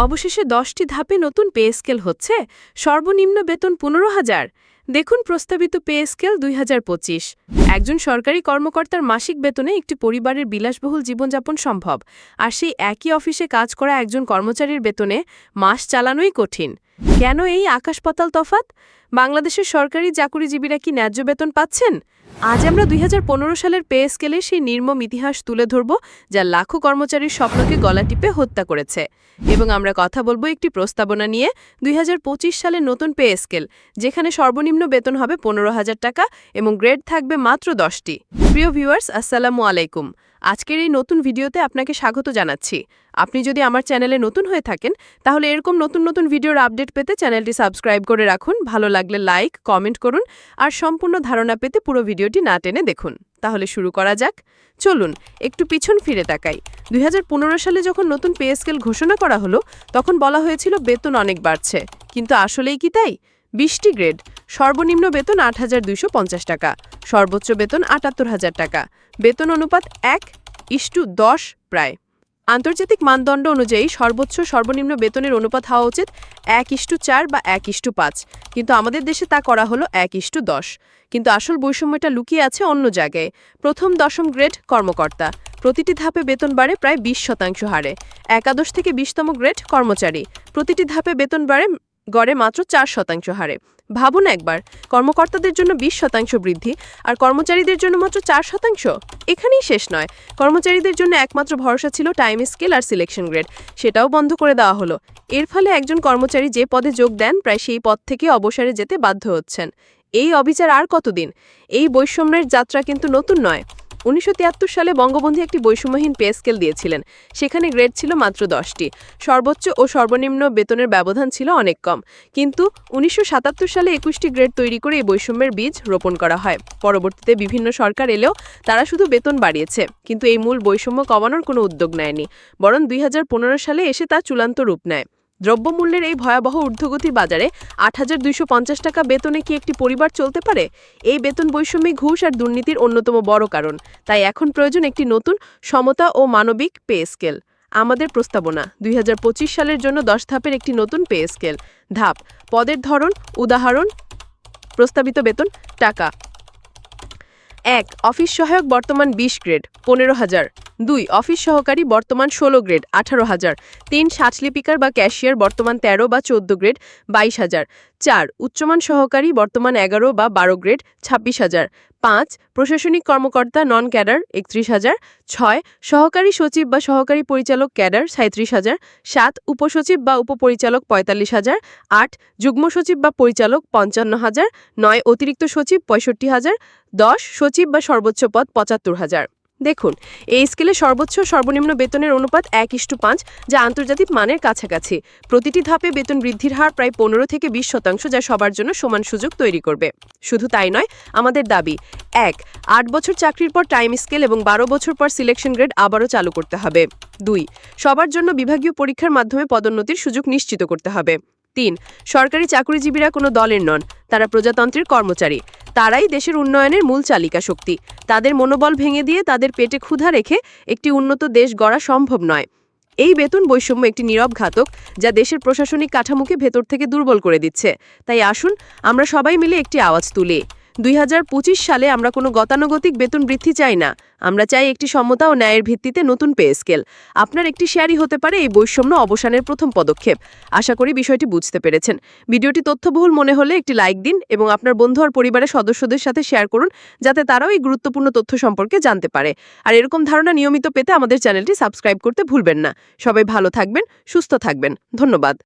অবশেষে দশটি ধাপে নতুন পে স্কেল হচ্ছে। সর্বনিম্ন বেতন পনেরো হাজার। দেখুন প্রস্তাবিত পে স্কেল দুই হাজার পঁচিশ। একজন সরকারি কর্মকর্তার মাসিক বেতনে একটি পরিবারের বিলাসবহুল জীবনযাপন সম্ভব, আর সেই একই অফিসে কাজ করা একজন কর্মচারীর বেতনে মাস চালানোই কঠিন। কেন এই আকাশপাতাল তফাত বাংলাদেশের সরকারি চাকুরিজীবীরা কি ন্যায্য বেতন পাচ্ছেন? আজ আমরা দুই হাজার পনেরো সালের পে স্কেলে সেই নির্মম ইতিহাস তুলে ধরব, যা লাখো কর্মচারীর স্বপ্নকে গলা টিপে হত্যা করেছে। এবং আমরা কথা বলব একটি প্রস্তাবনা নিয়ে দুই সালের নতুন পে স্কেল, যেখানে সর্বনিম্ন বেতন হবে পনেরো হাজার টাকা এবং গ্রেড থাকবে মাত্র দশটি। প্রিয় ভিউয়ার্স, আসসালামু আলাইকুম। আজকের এই নতুন ভিডিওতে আপনাকে স্বাগত জানাচ্ছি। আপনি যদি আমার চ্যানেলে নতুন হয়ে থাকেন, তাহলে এরকম নতুন নতুন ভিডিওর আপডেট পেতে চ্যানেলটি সাবস্ক্রাইব করে রাখুন, ভালো লাগলে লাইক, কমেন্ট করুন, আর সম্পূর্ণ ধারণা পেতে পুরো ভিডিওটি না টেনে দেখুন। তাহলে শুরু করা যাক। চলুন, একটু পিছন ফিরে তাকাই। দুই হাজার পনেরো সালে যখন নতুন পে স্কেল ঘোষণা করা হলো, তখন বলা হয়েছিল বেতন অনেক বাড়ছে। কিন্তু আসলেই কি তাই? বিশটি গ্রেড, সর্বনিম্ন বেতন আট হাজার দুইশো পঞ্চাশ টাকা। সর্বোচ্চ বেতন আটাত্তর হাজার টাকা। বেতন অনুপাত এক ইস্টু দশ প্রায়। আন্তর্জাতিক মানদণ্ড অনুযায়ী সর্বোচ্চ সর্বনিম্ন বেতনের অনুপাত হওয়া উচিত এক ইস্টু চার বা এক ইস্টু পাঁচ। কিন্তু আমাদের দেশে তা করা হলো এক ইস্টু দশ। কিন্তু আসল বৈষম্যটা লুকিয়ে আছে অন্য জায়গায়। প্রথম দশম গ্রেড কর্মকর্তা। প্রতিটি ধাপে বেতন বাড়ে প্রায় বিশ শতাংশ হারে। একাদশ থেকে বিশতম গ্রেড কর্মচারী। প্রতিটি ধাপে বেতন বাড়ে গড়ে মাত্র চার শতাংশ হারে। ভাবুন একবার, কর্মকর্তাদের জন্য বিশ শতাংশ বৃদ্ধি আর কর্মচারীদের জন্য মাত্র চার শতাংশ? এখানেই শেষ নয়। কর্মচারীদের জন্য একমাত্র ভরসা ছিল টাইম, স্কেল আর সিলেকশন গ্রেড। সেটাও বন্ধ করে দেওয়া হলো। এর ফলে একজন কর্মচারী যে পদে যোগ দেন, প্রায় সেই পদ থেকে অবসরে যেতে বাধ্য হচ্ছেন। এই অবিচার আর কতদিন? এই বৈষম্যের যাত্রা কিন্তু নতুন নয়। উনিশশো তিয়াত্তর সালে বঙ্গবন্ধু একটি বৈষম্যহীন পে স্কেল দিয়েছিলেন। সেখানে গ্রেড ছিল মাত্র দশটি। সর্বোচ্চ ও সর্বনিম্ন বেতনের ব্যবধান ছিল অনেক কম। কিন্তু উনিশশো সাতাত্তর সালে একুশটি গ্রেড তৈরি করে এই বৈষম্যের বীজ রোপণ করা হয়। পরবর্তীতে বিভিন্ন সরকার এলেও তারা শুধু বেতন বাড়িয়েছে। কিন্তু এই মূল বৈষম্য কমানোর কোনো উদ্যোগ নেয়নি। বরং দুই হাজার পনেরো সালে এসে তা চূড়ান্ত রূপ নেয়। দ্রব্যমূল্যের এই ভয়াবহ ঊর্ধ্বগতির বাজারে আট হাজার দুইশো পঞ্চাশ টাকা বেতনে কি একটি পরিবার চলতে পারে? এই বেতন বৈষম্যে ঘুষ আর দুর্নীতির অন্যতম বড় কারণ। তাই এখন প্রয়োজন একটি নতুন সমতা ও মানবিক পে স্কেল। আমাদের প্রস্তাবনা, দুই হাজার পঁচিশ সালের জন্য দশ ধাপের একটি নতুন পে স্কেল। ধাপ, পদের ধরন, উদাহরণ, প্রস্তাবিত বেতন, টাকা। এক, অফিস সহায়ক বর্তমান বিশ গ্রেড, পনেরো হাজার। দুই, অফিস সহকারী বর্তমান ষোলো গ্রেড, আঠারো হাজার। তিন সাজলিপিকার বা ক্যাশিয়ার, বর্তমান ১৩ বা চোদ্দ গ্রেড, বাইশ হাজার। চার, উচ্চমান সহকারী, বর্তমান এগারো বা বারো গ্রেড, ছাব্বিশ হাজার। পাঁচ, প্রশাসনিক কর্মকর্তা নন ক্যাডার একত্রিশ হাজার। ছয়, সহকারী সচিব বা সহকারী পরিচালক ক্যাডার সাঁত্রিশ হাজার। সাত, উপসচিব বা উপপরিচালক, পঁয়তাল্লিশ হাজার। আট, যুগ্ম সচিব বা পরিচালক, পঞ্চান্ন হাজার। নয়, অতিরিক্ত সচিব, পঁয়ষট্টি হাজার। দশ, সচিব বা সর্বোচ্চ পদ, পঁচাত্তর হাজার। দেখুন, এই স্কেলে সর্বোচ্চ সর্বনিম্ন বেতনের অনুপাত এক ইস্টু পাঁচ, যা আন্তর্জাতিক মানের কাছাকাছি। প্রতিটি ধাপে বেতন বৃদ্ধির হার প্রায় পনেরো থেকে বিশ শতাংশ, যা সবার জন্য সমান সুযোগ তৈরি করবে। শুধু তাই নয়, আমাদের দাবি, এক, আট বছর চাকরির পর টাইম স্কেল এবং বারো বছর পর সিলেকশন গ্রেড আবারও চালু করতে হবে। দুই, সবার জন্য বিভাগীয় পরীক্ষার মাধ্যমে পদোন্নতির সুযোগ নিশ্চিত করতে হবে। তিন, সরকারি চাকরিজীবীরা কোনো দলের নন, তারা প্রজাতন্ত্রের কর্মচারী। তারাই দেশের উন্নয়নের মূল চালিকা শক্তি। তাদের মনোবল ভেঙে দিয়ে তাদের পেটে ক্ষুধা রেখে একটি উন্নত দেশ গড়া সম্ভব নয়। এই বেতন বৈষম্য একটি নীরব ঘাতক যা দেশের প্রশাসনিক কাঠামোকে ভেতর থেকে দুর্বল করে দিচ্ছে। তাই আসুন, আমরা সবাই মিলে একটি আওয়াজ তুলি। দুই হাজার পঁচিশ সালে আমরা কোনো গতানুগতিক বেতন বৃদ্ধি চাই না। আমরা চাই একটি সমতা ও ন্যায়ের ভিত্তিতে নতুন পে স্কেল। আপনার একটি শেয়ারই হতে পারে এই বৈষম্য অবসানের প্রথম পদক্ষেপ। আশা করি বিষয়টি বুঝতে পেরেছেন। ভিডিওটি তথ্যবহুল মনে হলে একটি লাইক দিন এবং আপনার বন্ধু আর পরিবারের সদস্যদের সাথে শেয়ার করুন, যাতে তারাও এই গুরুত্বপূর্ণ তথ্য সম্পর্কে জানতে পারে। আর এরকম ধারণা নিয়মিত পেতে আমাদের চ্যানেলটি সাবস্ক্রাইব করতে ভুলবেন না। সবাই ভালো থাকবেন, সুস্থ থাকবেন। ধন্যবাদ।